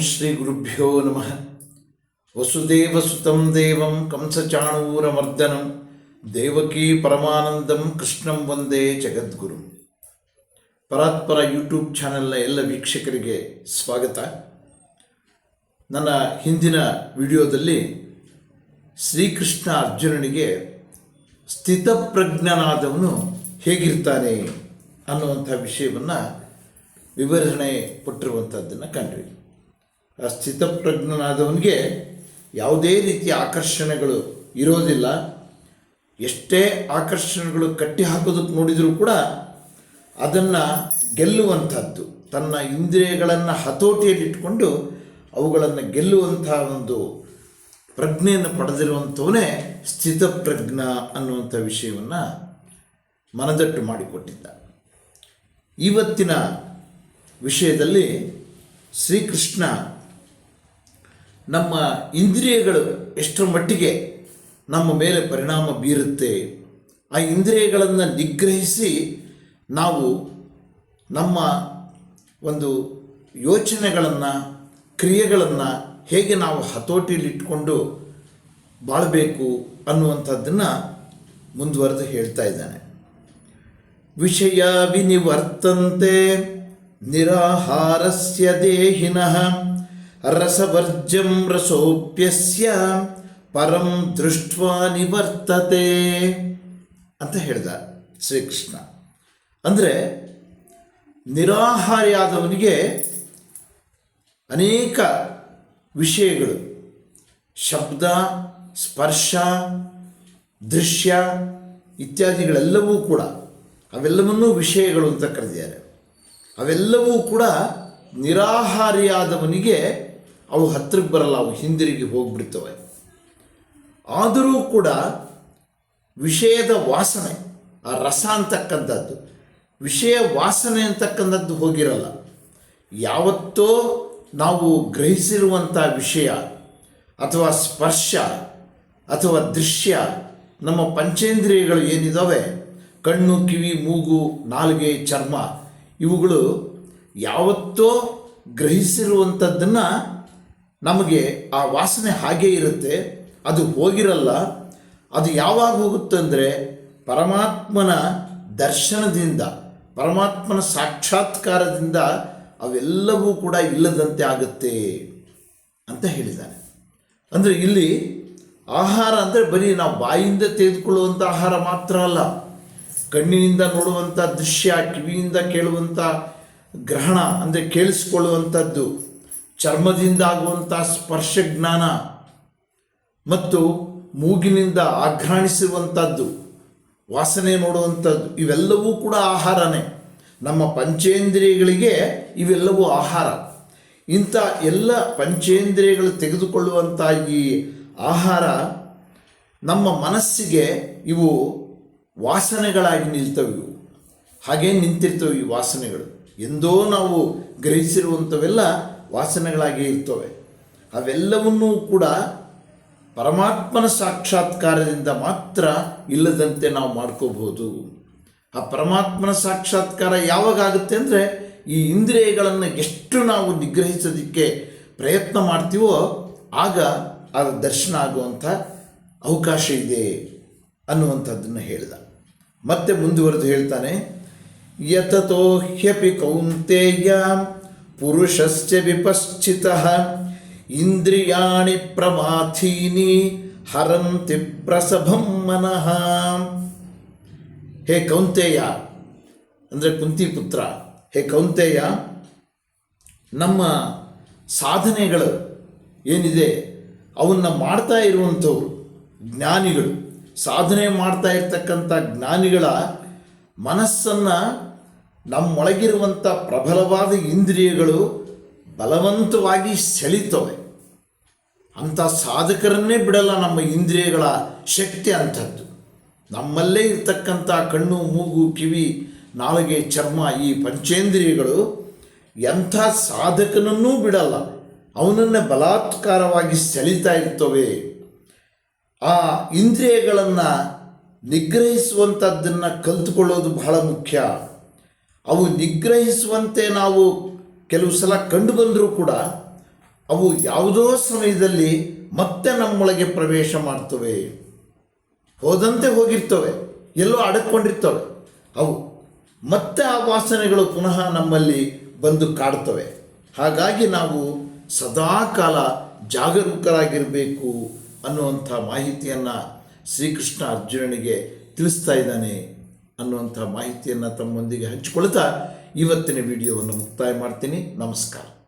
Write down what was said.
ಶ್ರೀ ಗುರುಭ್ಯೋ ನಮಃ. ವಸುದೇವಸುತಂ ದೇವಂ ಕಂಸಚಾಣೂರಮರ್ದನಂ ದೇವಕೀ ಪರಮಾನಂದಂ ಕೃಷ್ಣಂ ವಂದೇ ಜಗದ್ಗುರು. ಪರಾತ್ಪರ ಯೂಟ್ಯೂಬ್ ಚಾನೆಲ್ನ ಎಲ್ಲ ವೀಕ್ಷಕರಿಗೆ ಸ್ವಾಗತ. ನನ್ನ ಹಿಂದಿನ ವಿಡಿಯೋದಲ್ಲಿ ಶ್ರೀಕೃಷ್ಣ ಅರ್ಜುನನಿಗೆ ಸ್ಥಿತಪ್ರಜ್ಞನಾದವನು ಹೇಗಿರ್ತಾನೆ ಅನ್ನುವಂಥ ವಿಷಯವನ್ನು ವಿವರಣೆ ಕೊಟ್ಟಿರುವಂಥದ್ದನ್ನು ಕಂಡ್ವಿ. ಆ ಸ್ಥಿತಪ್ರಜ್ಞನಾದವನಿಗೆ ಯಾವುದೇ ರೀತಿಯ ಆಕರ್ಷಣೆಗಳು ಇರೋದಿಲ್ಲ. ಎಷ್ಟೇ ಆಕರ್ಷಣೆಗಳು ಕಟ್ಟಿ ಹಾಕೋದಕ್ಕೆ ನೋಡಿದರೂ ಕೂಡ ಅದನ್ನು ಗೆಲ್ಲುವಂಥದ್ದು, ತನ್ನ ಇಂದ್ರಿಯಗಳನ್ನು ಹತೋಟಿಯಲ್ಲಿಟ್ಟುಕೊಂಡು ಅವುಗಳನ್ನು ಗೆಲ್ಲುವಂಥ ಒಂದು ಪ್ರಜ್ಞೆಯನ್ನು ಪಡೆದಿರುವಂಥವನೇ ಸ್ಥಿತಪ್ರಜ್ಞ ಅನ್ನುವಂಥ ವಿಷಯವನ್ನು ಮನದಟ್ಟು ಮಾಡಿಕೊಟ್ಟಿದ್ದ ಇವತ್ತಿನ ವಿಷಯದಲ್ಲಿ ಶ್ರೀಕೃಷ್ಣ ನಮ್ಮ ಇಂದ್ರಿಯಗಳು ಎಷ್ಟರ ಮಟ್ಟಿಗೆ ನಮ್ಮ ಮೇಲೆ ಪರಿಣಾಮ ಬೀರುತ್ತೆ, ಆ ಇಂದ್ರಿಯಗಳನ್ನು ನಿಗ್ರಹಿಸಿ ನಾವು ನಮ್ಮ ಒಂದು ಯೋಚನೆಗಳನ್ನು, ಕ್ರಿಯೆಗಳನ್ನು ಹೇಗೆ ನಾವು ಹತೋಟಿಯಲ್ಲಿಟ್ಕೊಂಡು ಬಾಳಬೇಕು ಅನ್ನುವಂಥದ್ದನ್ನು ಮುಂದುವರೆದು ಹೇಳ್ತಾ ಇದ್ದಾನೆ. ವಿಷಯ ವಿನಿವರ್ತಂತೆ ನಿರಾಹಾರಸ್ಯ ದೇಹಿನಃ ರಸವರ್ಜಂ ರಸೋಪ್ಯಸ್ಯ ಪರಂ ದೃಷ್ಟ್ವಾ ನಿವರ್ತತೆ ಅಂತ ಹೇಳಿದ ಶ್ರೀಕೃಷ್ಣ. ಅಂದರೆ ನಿರಾಹಾರಿಯಾದವನಿಗೆ ಅನೇಕ ವಿಷಯಗಳು. ಶಬ್ದ, ಸ್ಪರ್ಶ, ದೃಶ್ಯ ಇತ್ಯಾದಿಗಳೆಲ್ಲವೂ ಕೂಡ ಅವೆಲ್ಲವನ್ನೂ ವಿಷಯಗಳು ಅಂತ ಕರೆದಿದ್ದಾರೆ. ಅವೆಲ್ಲವೂ ಕೂಡ ನಿರಾಹಾರಿಯಾದವನಿಗೆ ಅವು ಹತ್ತಿರಕ್ಕೆ ಬರಲ್ಲ, ಅವು ಹಿಂದಿರುಗಿ ಹೋಗ್ಬಿಡ್ತವೆ. ಆದರೂ ಕೂಡ ವಿಷಯದ ವಾಸನೆ, ಆ ರಸ ಅಂತಕ್ಕಂಥದ್ದು, ವಿಷಯ ವಾಸನೆ ಅಂತಕ್ಕಂಥದ್ದು ಹೋಗಿರಲ್ಲ. ಯಾವತ್ತೋ ನಾವು ಗ್ರಹಿಸಿರುವಂಥ ವಿಷಯ ಅಥವಾ ಸ್ಪರ್ಶ ಅಥವಾ ದೃಶ್ಯ ನಮ್ಮ ಪಂಚೇಂದ್ರಿಯಗಳು ಏನಿದ್ದಾವೆ ಕಣ್ಣು, ಕಿವಿ, ಮೂಗು, ನಾಲಿಗೆ, ಚರ್ಮ, ಇವುಗಳು ಯಾವತ್ತೋ ಗ್ರಹಿಸಿರುವಂಥದ್ದನ್ನು ನಮಗೆ ಆ ವಾಸನೆ ಹಾಗೇ ಇರುತ್ತೆ, ಅದು ಹೋಗಿರಲ್ಲ. ಅದು ಯಾವಾಗ ಹೋಗುತ್ತೆ ಅಂದರೆ ಪರಮಾತ್ಮನ ದರ್ಶನದಿಂದ, ಪರಮಾತ್ಮನ ಸಾಕ್ಷಾತ್ಕಾರದಿಂದ ಅವೆಲ್ಲವೂ ಕೂಡ ಇಲ್ಲದಂತೆ ಆಗುತ್ತೆ ಅಂತ ಹೇಳಿದ್ದಾನೆ. ಅಂದರೆ ಇಲ್ಲಿ ಆಹಾರ ಅಂದರೆ ಬರೀ ನಾವು ಬಾಯಿಂದ ತೆಗೆದುಕೊಳ್ಳುವಂಥ ಆಹಾರ ಮಾತ್ರ ಅಲ್ಲ, ಕಣ್ಣಿನಿಂದ ನೋಡುವಂಥ ದೃಶ್ಯ, ಕಿವಿಯಿಂದ ಕೇಳುವಂಥ ಗ್ರಹಣ ಅಂದರೆ ಕೇಳಿಸ್ಕೊಳ್ಳುವಂಥದ್ದು ಚರ್ಮದಿಂದ ಆಗುವಂಥ ಸ್ಪರ್ಶ ಜ್ಞಾನ ಮತ್ತು ಮೂಗಿನಿಂದ ಆಘ್ರಾಣಿಸುವಂಥದ್ದು, ವಾಸನೆ ನೋಡುವಂಥದ್ದು, ಇವೆಲ್ಲವೂ ಕೂಡ ಆಹಾರನೇ. ನಮ್ಮ ಪಂಚೇಂದ್ರಿಯಗಳಿಗೆ ಇವೆಲ್ಲವೂ ಆಹಾರ. ಇಂಥ ಎಲ್ಲ ಪಂಚೇಂದ್ರಿಯಗಳು ತೆಗೆದುಕೊಳ್ಳುವಂಥ ಈ ಆಹಾರ ನಮ್ಮ ಮನಸ್ಸಿಗೆ ಇವು ವಾಸನೆಗಳಾಗಿ ನಿಲ್ತವೆ. ಇವು ಹಾಗೇ ನಿಂತಿರ್ತವೆ ಈ ವಾಸನೆಗಳು. ಎಂದೋ ನಾವು ಗ್ರಹಿಸಿರುವಂಥವೆಲ್ಲ ವಾಸನೆಗಳಾಗಿ ಇರ್ತವೆ. ಅವೆಲ್ಲವನ್ನೂ ಕೂಡ ಪರಮಾತ್ಮನ ಸಾಕ್ಷಾತ್ಕಾರದಿಂದ ಮಾತ್ರ ಇಲ್ಲದಂತೆ ನಾವು ಮಾಡ್ಕೋಬಹುದು. ಆ ಪರಮಾತ್ಮನ ಸಾಕ್ಷಾತ್ಕಾರ ಯಾವಾಗುತ್ತೆ ಅಂದರೆ ಈ ಇಂದ್ರಿಯಗಳನ್ನು ಎಷ್ಟು ನಾವು ನಿಗ್ರಹಿಸೋದಕ್ಕೆ ಪ್ರಯತ್ನ ಮಾಡ್ತೀವೋ ಆಗ ಅದರ ದರ್ಶನ ಆಗುವಂಥ ಅವಕಾಶ ಇದೆ ಅನ್ನುವಂಥದ್ದನ್ನು ಹೇಳಿದ. ಮತ್ತೆ ಮುಂದುವರೆದು ಹೇಳ್ತಾನೆ, ಯತತೋ ಹ್ಯಪಿ ಕೌಂತೇಯ ಪುರುಷಸ್ಯ ವಿಪಶ್ಚಿತ, ಇಂದ್ರಿಯಾಣಿ ಪ್ರಮಾಥೀನಿ ಹರಂತಿ ಪ್ರಸಭಂ ಮನಃ. ಹೇ ಕೌಂತೇಯ, ಅಂದರೆ ಕುಂತಿ ಪುತ್ರ ಹೇ ಕೌಂತೇಯ, ನಮ್ಮ ಸಾಧನೆಗಳು ಏನಿದೆ, ಅವನ್ನ ಮಾಡ್ತಾ ಇರುವಂಥವ್ರು, ಜ್ಞಾನಿಗಳು. ಸಾಧನೆ ಮಾಡ್ತಾ ಇರ್ತಕ್ಕಂಥ ಜ್ಞಾನಿಗಳ ಮನಸ್ಸನ್ನು ನಮ್ಮೊಳಗಿರುವಂಥ ಪ್ರಬಲವಾದ ಇಂದ್ರಿಯಗಳು ಬಲವಂತವಾಗಿ ಸೆಳಿತವೆ. ಅಂಥ ಸಾಧಕರನ್ನೇ ಬಿಡಲ್ಲ ನಮ್ಮ ಇಂದ್ರಿಯಗಳ ಶಕ್ತಿ ಅಂಥದ್ದು. ನಮ್ಮಲ್ಲೇ ಇರ್ತಕ್ಕಂಥ ಕಣ್ಣು, ಮೂಗು, ಕಿವಿ, ನಾಲಿಗೆ, ಚರ್ಮ ಈ ಪಂಚೇಂದ್ರಿಯಗಳು ಎಂಥ ಸಾಧಕನನ್ನೂ ಬಿಡಲ್ಲ. ಅವನನ್ನೇ ಬಲಾತ್ಕಾರವಾಗಿ ಸೆಳೀತಾ ಇರ್ತವೆ. ಆ ಇಂದ್ರಿಯಗಳನ್ನು ನಿಗ್ರಹಿಸುವಂಥದ್ದನ್ನು ಕಲ್ತುಕೊಳ್ಳೋದು ಬಹಳ ಮುಖ್ಯ. ಅವು ನಿಗ್ರಹಿಸುವಂತೆ ನಾವು ಕೆಲವು ಸಲ ಕಂಡು ಬಂದರೂ ಕೂಡ ಅವು ಯಾವುದೋ ಸಮಯದಲ್ಲಿ ಮತ್ತೆ ನಮ್ಮೊಳಗೆ ಪ್ರವೇಶ ಮಾಡ್ತವೆ. ಹೋದಂತೆ ಹೋಗಿರ್ತವೆ, ಎಲ್ಲೋ ಅಡಕೊಂಡಿರ್ತವೆ. ಅವು ಮತ್ತೆ ಆ ವಾಸನೆಗಳು ಪುನಃ ನಮ್ಮಲ್ಲಿ ಬಂದು ಕಾಡ್ತವೆ. ಹಾಗಾಗಿ ನಾವು ಸದಾಕಾಲ ಜಾಗರೂಕರಾಗಿರಬೇಕು ಅನ್ನುವಂಥ ಮಾಹಿತಿಯನ್ನು ಶ್ರೀಕೃಷ್ಣ ಅರ್ಜುನನಿಗೆ ತಿಳಿಸ್ತಾ ಇದ್ದಾನೆ. ಅನ್ನುವಂಥ ಮಾಹಿತಿಯನ್ನು ತಮ್ಮೊಂದಿಗೆ ಹಂಚಿಕೊಳ್ತಾ ಇವತ್ತಿನ ವಿಡಿಯೋವನ್ನು ಮುಕ್ತಾಯ ಮಾಡ್ತೀನಿ. ನಮಸ್ಕಾರ.